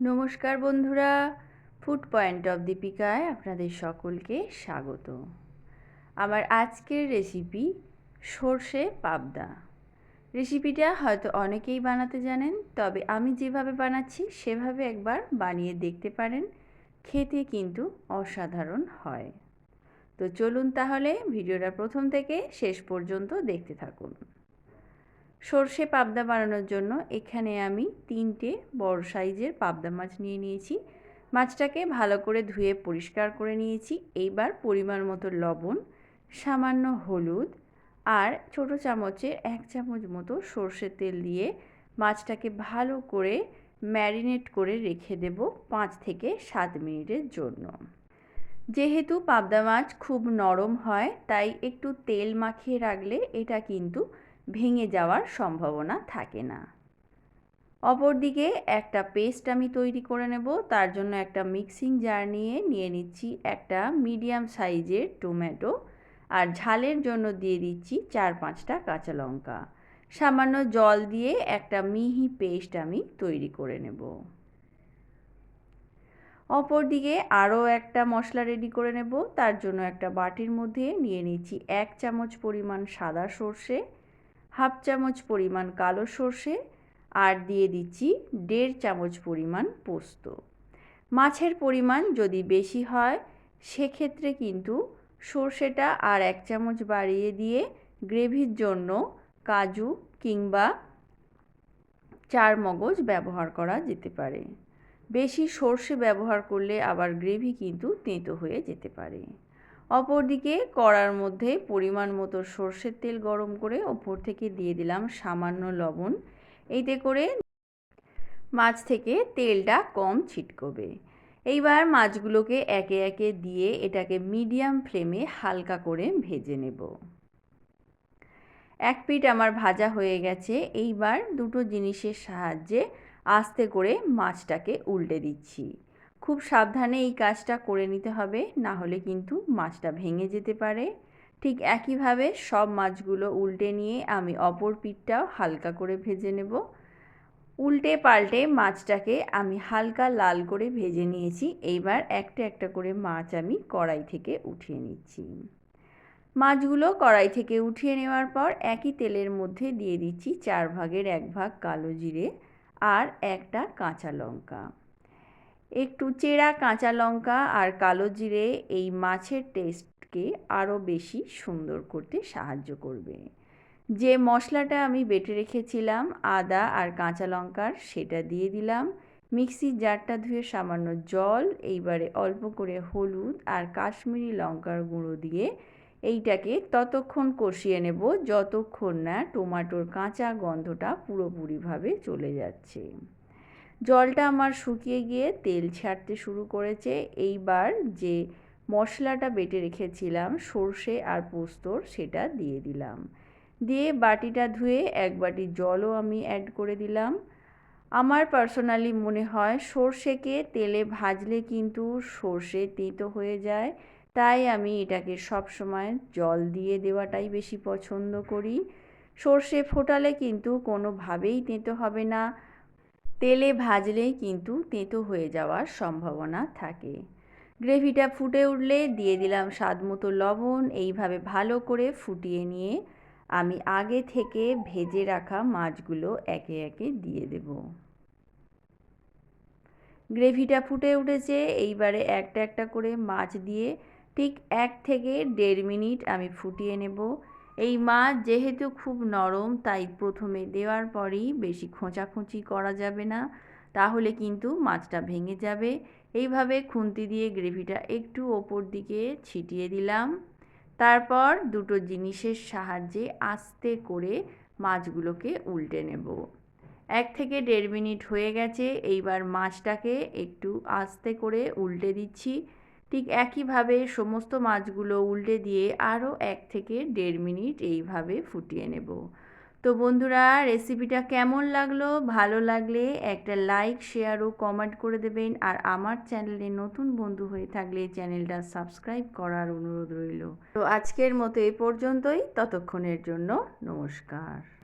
নমস্কার বন্ধুরা food point of দীপিকায় আপনাদের সকলকে স্বাগত। আমার আজকের রেসিপি সর্ষে পাবদা। রেসিপিটা হয়তো অনেকেই বানাতে জানেন, তবে আমি যেভাবে বানাচ্ছি, সেভাবে একবার বানিয়ে দেখতে পারেন, খেতে কিন্তু অসাধারণ হয়। তো চলুন তাহলে ভিডিওটা প্রথম থেকে শেষ পর্যন্ত দেখতে থাকুন। সর্ষে পাবদা বানানোর জন্য এখানে আমি তিনটে বড় সাইজের পাবদা মাছ নিয়ে নিয়েছি। মাছটাকে ভালো করে ধুয়ে পরিষ্কার করে নিয়েছি। এইবার পরিমাণ মতো লবণ, সামান্য হলুদ আর ছোট চামচের এক চামচ মতো সর্ষের তেল দিয়ে মাছটাকে ভালো করে ম্যারিনেট করে রেখে দেব পাঁচ থেকে সাত মিনিটের জন্য। যেহেতু পাবদা মাছ খুব নরম হয়, তাই একটু তেল মাখিয়ে রাখলে এটা কিন্তু ভেঙে যাওয়ার সম্ভাবনা থাকে না। অপরদিকে একটা পেস্ট আমি তৈরি করে নেব, তার জন্য একটা মিক্সিং জার নিয়ে নিয়ে নিচ্ছি একটা মিডিয়াম সাইজের টমেটো আর ঝালের জন্য দিয়ে দিচ্ছি চার পাঁচটা কাঁচা লঙ্কা। সামান্য জল দিয়ে একটা মিহি পেস্ট আমি তৈরি করে নেব। অপরদিকে আরও একটা মশলা রেডি করে নেব, তার জন্য একটা বাটির মধ্যে নিয়ে নিচ্ছি এক চামচ পরিমাণ সাদা সর্ষে হাফ চামচ পরিমাণ কালো সর্ষে আর দিয়ে দিচ্ছি দেড় চামচ পরিমাণ পোস্ত। মাছের পরিমাণ যদি বেশি হয়, সেক্ষেত্রে কিন্তু সর্ষেটা আর এক চামচ বাড়িয়ে দিয়ে গ্রেভির জন্য কাজু কিংবা চার মগজ ব্যবহার করা যেতে পারে। বেশি সর্ষে ব্যবহার করলে আবার গ্রেভি কিন্তু তেঁতো হয়ে যেতে পারে। অপরদিকে কড়ার মধ্যে পরিমাণ মতো সর্ষের তেল গরম করে ওপর থেকে দিয়ে দিলাম সামান্য লবণ। এইতে করে মাছ থেকে তেলটা কম ছিটকবে। এইবার মাছগুলোকে একে একে দিয়ে এটাকে মিডিয়াম ফ্লেমে হালকা করে ভেজে নেব। এক পিঠ আমার ভাজা হয়ে গেছে। এইবার দুটো জিনিসের সাহায্যে আস্তে করে মাছটাকে উল্টে দিচ্ছি। খুব সাবধানে এই কাজটা করে নিতে হবে, না হলে কিন্তু মাছটা ভেঙে যেতে পারে। ঠিক একইভাবে সব মাছগুলো উল্টে নিয়ে আমি অপর পিঠটাও হালকা করে ভেজে নেব। উল্টে পাল্টে মাছটাকে আমি হালকা লাল করে ভেজে নিয়েছি, এইবার একটা একটা করে মাছ আমি কড়াই থেকে উঠিয়ে নিচ্ছি। মাছগুলো কড়াই থেকে উঠিয়ে নেওয়ার পর একই তেলের মধ্যে দিয়ে দিচ্ছি চার ভাগের এক ভাগ কালো জিরে আর একটা কাঁচা লঙ্কা। একটু চেরা, কাঁচা লঙ্কা আর কালো জিরে এই মাছের টেস্টকে আরও বেশি সুন্দর করতে সাহায্য করবে। যে মশলাটা আমি বেটে রেখেছিলাম, আদা আর কাঁচা লঙ্কার, সেটা দিয়ে দিলাম। মিক্সির জারটা ধুয়ে সামান্য জল, এইবারে অল্প করে হলুদ আর কাশ্মীরি লঙ্কার গুঁড়ো দিয়ে এইটাকে ততক্ষণ কষিয়ে নেব, যতক্ষণ না টমাটোর কাঁচা গন্ধটা পুরোপুরিভাবে চলে যাচ্ছে। জলটা আমার শুকিয়ে গিয়ে তেল ছাড়তে শুরু করেছে। এইবার যে মশলাটা বেটে রেখেছিলাম, সর্ষে আর পোস্তর সেটা দিয়ে দিলাম। দিয়ে বাটিটা ধুয়ে এক বাটি জলও আমি অ্যাড করে দিলাম। আমার পার্সোনালি মনে হয় সর্ষেকে তেলে ভাজলে কিন্তু সর্ষে তেঁতো হয়ে যায়। তাই আমি এটাকে সব সময় জল দিয়ে দেওয়াটাই বেশি পছন্দ করি। সর্ষে ফোটালে কিন্তু কোনোভাবেই তেঁতো হবে না। তেলে ভাজলেই কিন্তু তেঁতো হয়ে যাওয়ার সম্ভাবনা থাকে। গ্রেভিটা ফুটে উঠলে দিয়ে দিলাম স্বাদ মতো লবণ, এইভাবে ভালো করে ফুটিয়ে নিয়ে আমি আগে থেকে ভেজে রাখা মাছগুলো একে একে দিয়ে দেব। গ্রেভিটা ফুটে উঠেছে, এইবারে একটা একটা করে মাছ দিয়ে ঠিক এক থেকে দেড় মিনিট আমি ফুটিয়ে নেব। এই মাছ যেহেতু খুব নরম, তাই প্রথমে দেওয়ার পরেই বেশি খোঁচাখুঁচি করা যাবে না। তাহলে কিন্তু মাছটা ভেঙে যাবে। এইভাবে খুন্তি দিয়ে গ্রেভিটা একটু ওপর দিকে ছিটিয়ে দিলাম। তারপর দুটো জিনিসের সাহায্যে আস্তে করে মাছগুলোকে উল্টে নেব। এক থেকে দেড় মিনিট হয়ে গেছে, এইবার মাছটাকে একটু আস্তে করে উল্টে দিচ্ছি। ঠিক একইভাবে সমস্ত মাছগুলো উল্টে দিয়ে আরও এক থেকে দেড় মিনিট এইভাবে ফুটিয়ে নেব। তো বন্ধুরা, রেসিপিটা কেমন লাগল? ভালো লাগলে একটা লাইক, শেয়ার ও কমেন্ট করে দেবেন। আর আমার চ্যানেলে নতুন বন্ধু হয়ে থাকলে চ্যানেলটা সাবস্ক্রাইব করার অনুরোধ রইল। তো আজকের মতো এ পর্যন্তই। ততক্ষণের জন্য নমস্কার।